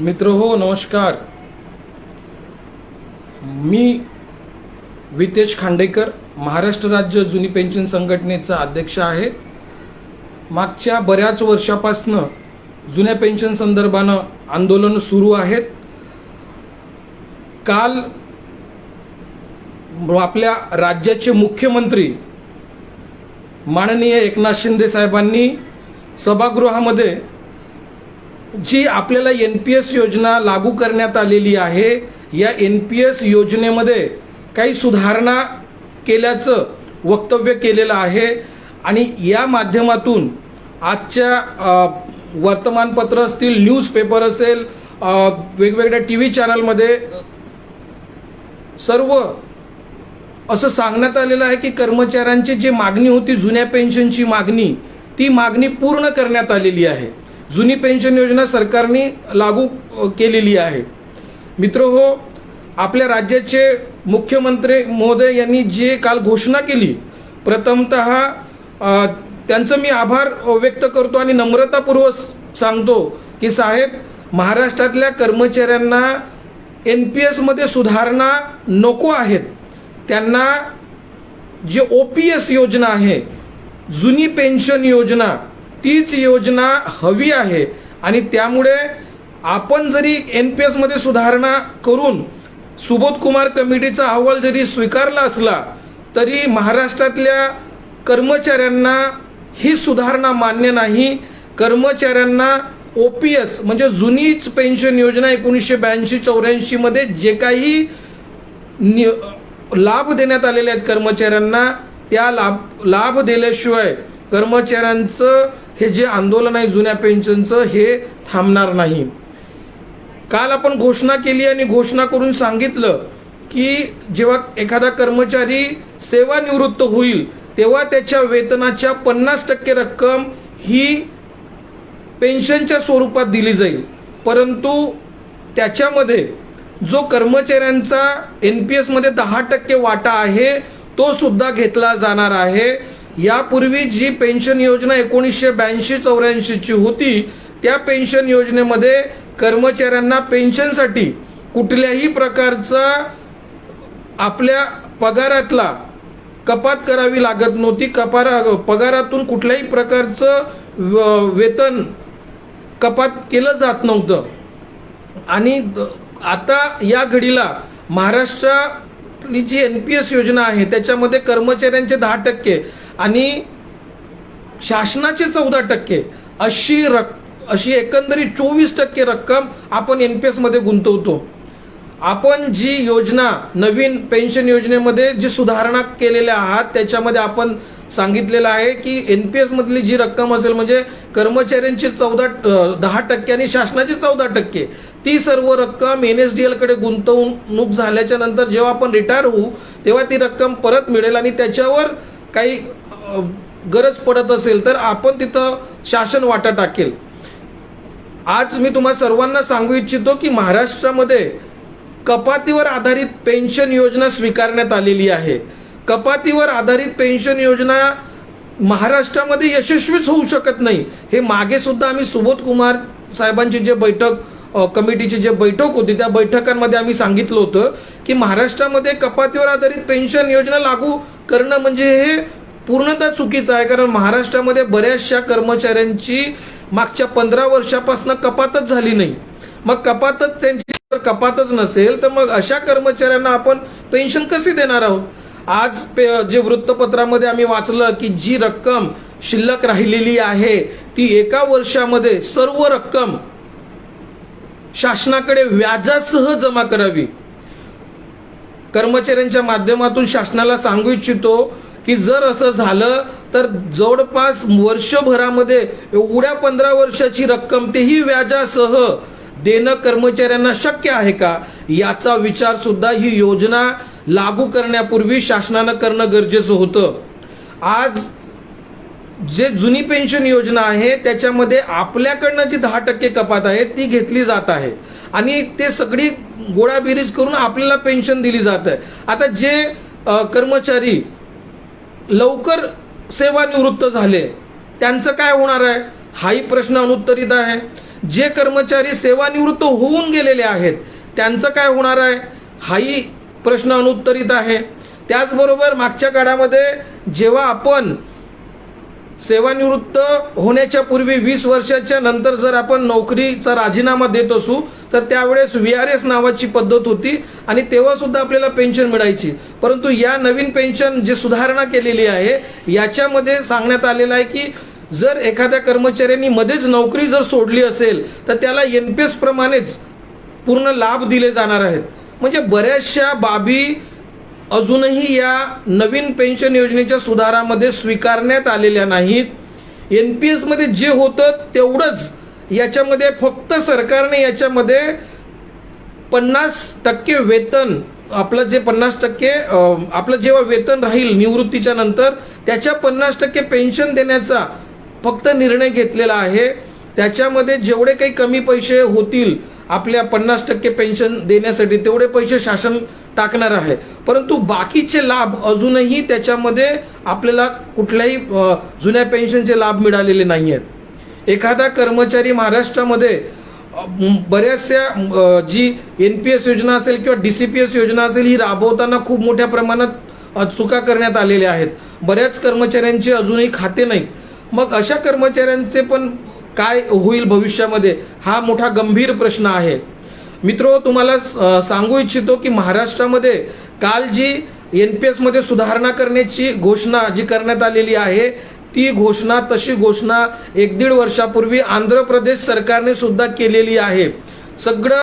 मित्र हो नमस्कार. मी वितेश खांडेकर महाराष्ट्र राज्य जुनी पेन्शन संघटनेचा अध्यक्ष आहे. मागच्या बऱ्याच वर्षापासनं जुन्या पेन्शन संदर्भानं आंदोलन सुरू आहेत. काल आपल्या राज्याचे मुख्यमंत्री माननीय एकनाथ शिंदे साहेबांनी सभागृहामध्ये जी आपल्याला एन पी एस योजना लागू करण्यात आलेली आहे या एन पी एस योजनेमध्ये काही सुधारणा केल्याचं वक्तव्य केलेलं आहे आणि या माध्यमातून आजच्या वर्तमानपत्र असतील न्यूजपेपर असेल वेगवेगळ्या टी व्ही चॅनलमध्ये सर्व असं सांगण्यात आलेलं आहे की कर्मचाऱ्यांची जी मागणी होती जुन्या पेन्शनची मागणी ती मागणी पूर्ण करण्यात आलेली आहे. जुनी पेन्शन योजना सरकारने लागू केलेली आहे. मित्र हो आपल्या राज्याचे मुख्यमंत्री महोदय यांनी जे काल घोषणा केली प्रथमत त्यांचं मी आभार व्यक्त करतो आणि नम्रतापूर्वक सांगतो की साहेब महाराष्ट्रातल्या कर्मचाऱ्यांना एन पी एसमध्ये सुधारणा नको आहेत. त्यांना जे ओ पी एस योजना आहे जुनी पेन्शन योजना तीच योजना हवी आहे. आणि त्यामुळे आपण जरी एन पी एसमध्ये सुधारणा करून सुबोध कुमार कमिटीचा अहवाल जरी स्वीकारला असला तरी महाराष्ट्रातल्या कर्मचाऱ्यांना ही सुधारणा मान्य नाही. कर्मचाऱ्यांना ओ पी एस म्हणजे जुनीच पेन्शन योजना एकोणीसशे ब्याऐंशी चौऱ्याऐंशीमध्ये जे काही लाभ देण्यात आलेले आहेत कर्मचाऱ्यांना त्या लाभ लाभ दिल्याशिवाय कर्मचाऱ्यांचं हे जे आंदोलन आहे जुन्या पेन्शनचं हे थांबणार नाही. काल आपण घोषणा केली आणि घोषणा करून सांगितलं की जेव्हा एखादा कर्मचारी सेवानिवृत्त होईल तेव्हा त्याच्या वेतनाच्या पन्नास टक्के रक्कम ही पेन्शनच्या स्वरूपात दिली जाईल. परंतु त्याच्यामध्ये जो कर्मचाऱ्यांचा एन पी एसमध्ये दहा टक्के वाटा आहे तो सुद्धा घेतला जाणार आहे. यापूर्वी जी पेन्शन योजना एकोणीसशे ब्याऐंशी चौऱ्याऐंशीची होती त्या पेन्शन योजनेमध्ये कर्मचाऱ्यांना पेन्शनसाठी कुठल्याही प्रकारचा आपल्या पगारातला कपात करावी लागत नव्हती. कपारा पगारातून कुठल्याही प्रकारचं व- वेतन कपात केलं जात नव्हतं. आणि आता या घडीला महाराष्ट्रातली जी एन पी एस योजना आहे त्याच्यामध्ये कर्मचाऱ्यांचे दहा टक्के आणि शासनाचे चौदा टक्के अशी रक अशी एकंदरीत चोवीस टक्के रक्कम आपण एन पी एसमध्ये गुंतवतो. आपण जी योजना नवीन पेन्शन योजनेमध्ये जी सुधारणा केलेल्या आहात त्याच्यामध्ये आपण सांगितलेलं आहे की एन पी एसमधली जी रक्कम असेल म्हणजे कर्मचाऱ्यांची चौदा दहा टक्के आणि शासनाची चौदा टक्के ती सर्व रक्कम एन एस डी एलकडे गुंतवणूक झाल्याच्यानंतर जेव्हा आपण रिटायर होऊ तेव्हा ती रक्कम परत मिळेल आणि त्याच्यावर काही गरज पडत असेल तर आपण तिथं शासन वाटा टाकेल. आज मी तुम्हा सर्वांना सांगू इच्छितो की महाराष्ट्रामध्ये कपातीवर आधारित पेन्शन योजना स्वीकारण्यात आलेली आहे. कपातीवर आधारित पेन्शन योजना महाराष्ट्रामध्ये यशस्वीच होऊ शकत नाही. हे मागे सुद्धा आम्ही सुबोध कुमार साहेबांची जे बैठक कमिटीची जे बैठक होती त्या बैठकांमध्ये आम्ही सांगितलं होतं की महाराष्ट्रामध्ये कपातीवर आधारित पेन्शन योजना लागू करणं म्हणजे हे पूर्णतः चुकीचं आहे. कारण महाराष्ट्रामध्ये बऱ्याचशा कर्मचाऱ्यांची मागच्या पंधरा वर्षापासून कपातच झाली नाही. मग कपातच त्यांची जर कपातच नसेल तर मग अशा कर्मचाऱ्यांना आपण पेन्शन कशी देणार आहोत? आज पे- जे वृत्तपत्रामध्ये आम्ही वाचलं की जी रक्कम शिल्लक राहिलेली आहे ती एका वर्षामध्ये सर्व रक्कम शासनाकडे व्याजासह जमा करावी. कर्मचाऱ्यांच्या माध्यमातून शासनाला सांगू इच्छितो की जर असं झालं तर जवळपास वर्षभरामध्ये एवढ्या पंधरा वर्षाची रक्कम तेही व्याजासह देणं कर्मचाऱ्यांना शक्य आहे का? याचा विचार सुद्धा ही योजना लागू करण्यापूर्वी शासनानं करणं गरजेचं होतं. आज जे जुनी पेन्शन योजना आहे त्याच्यामध्ये आपल्याकडनं जी दहा टक्के कपात आहे ती घेतली जात आहे. आणि ते सगळी गोळाबेरीज करून आपल्याला पेन्शन दिली जात आहे. आता जे कर्मचारी लवकर सेवानिवृत्त झाले त्यांचं काय होणार आहे? हाही प्रश्न अनुत्तरित आहे. जे कर्मचारी सेवानिवृत्त होऊन गेलेले आहेत त्यांचं काय होणार आहे? हाही प्रश्न अनुत्तरित आहे. त्याचबरोबर मागच्या काळामध्ये जेव्हा आपण सेवानिवृत्त होण्याच्या पूर्वी वीस वर्षाच्या नंतर जर आपण नोकरीचा राजीनामा देत असू तर त्यावेळेस व्ही आर एस नावाची पद्धत होती आणि तेव्हा सुद्धा आपल्याला पेन्शन मिळायची. परंतु या नवीन पेन्शन जी सुधारणा केलेली आहे याच्यामध्ये सांगण्यात आलेलं आहे की जर एखाद्या कर्मचाऱ्यांनी मध्येच नोकरी जर सोडली असेल तर त्याला एन पी एस प्रमाणेच पूर्ण लाभ दिले जाणार आहेत. म्हणजे बऱ्याचशा बाबी अजूनही या नवीन पेन्शन योजनेच्या सुधारामध्ये स्वीकारण्यात आलेल्या नाहीत. एन पी एसमध्ये जे होतं तेवढंच याच्यामध्ये फक्त सरकारने याच्यामध्ये पन्नास टक्के वेतन आपलं जे पन्नास टक्के आपलं जेव्हा वेतन राहील निवृत्तीच्या नंतर त्याच्या पन्नास टक्के पेन्शन देण्याचा फक्त निर्णय घेतलेला आहे. त्याच्यामध्ये जेवढे काही कमी पैसे होतील आपल्या पन्नास टक्के पेन्शन देण्यासाठी तेवढे पैसे शासन टाकणार आहे. परंतु बाकीचे लाभ अजूनही त्याच्यामध्ये आपल्याला कुठल्याही जुन्या पेन्शनचे लाभ मिळालेले नाही आहेत एखादा कर्मचारी महाराष्ट्रामध्ये बऱ्याचशा जी एन पी एस योजना असेल किंवा डी सी पी एस योजना असेल ही राबवताना खूप मोठ्या प्रमाणात चुका करण्यात आलेल्या आहेत. बऱ्याच कर्मचाऱ्यांचे अजूनही खाते नाही मग अशा कर्मचाऱ्यांचे पण काय होईल भविष्यामध्ये? हा मोठा गंभीर प्रश्न आहे. मित्रो तुम्हाला सांगू इच्छितो की महाराष्ट्रामध्ये काल जी एन पी एसमध्ये सुधारणा करण्याची घोषणा जी करण्यात आलेली आहे ती घोषणा तशी घोषणा एक दीड वर्षापूर्वी आंध्र प्रदेश सरकारने सुद्धा केलेली आहे. सगळं